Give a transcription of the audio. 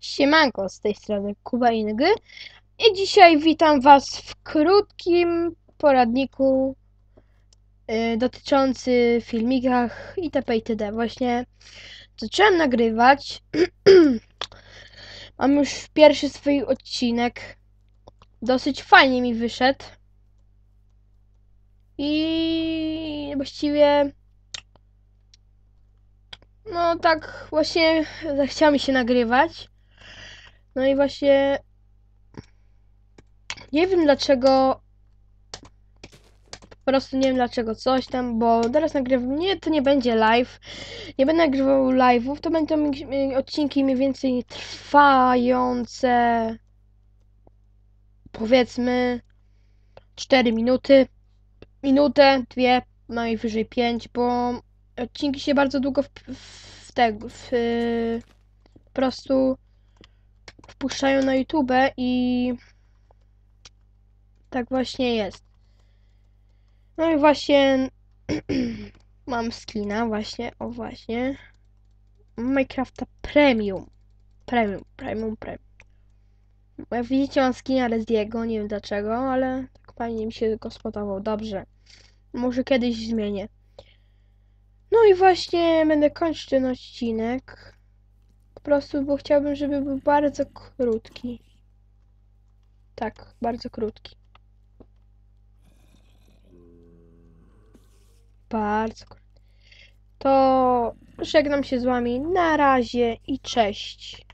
Siemanko, z tej strony Kuba Ingry i dzisiaj witam Was w krótkim poradniku y, dotyczący filmikach itp. itd. Właśnie zacząłem nagrywać. Mam już pierwszy swój odcinek. Dosyć fajnie mi wyszedł. I właściwie no tak właśnie zachciało mi się nagrywać. No i właśnie... Nie wiem dlaczego... Po prostu nie wiem dlaczego coś tam, bo teraz nagrywam... Nie, to nie będzie live. Nie będę nagrywał live'ów, to będą odcinki mniej więcej trwające... Powiedzmy... 4 minuty. Minutę, dwie, no najwyżej 5, bo odcinki się bardzo długo w, w, w, w, w, w, wpuszczają na YouTube i tak właśnie jest. No i właśnie mam skina właśnie, o właśnie. Minecrafta Premium. Premium, Premium, Premium. Jak widzicie mam skina Reziego, nie wiem dlaczego, ale tak fajnie mi się tylko spodobało. Dobrze. Może kiedyś zmienię. No i właśnie będę kończyć ten odcinek prostu, bo chciałbym, żeby był bardzo krótki. Tak, bardzo krótki. Bardzo krótki. To żegnam się z wami. Na razie i cześć.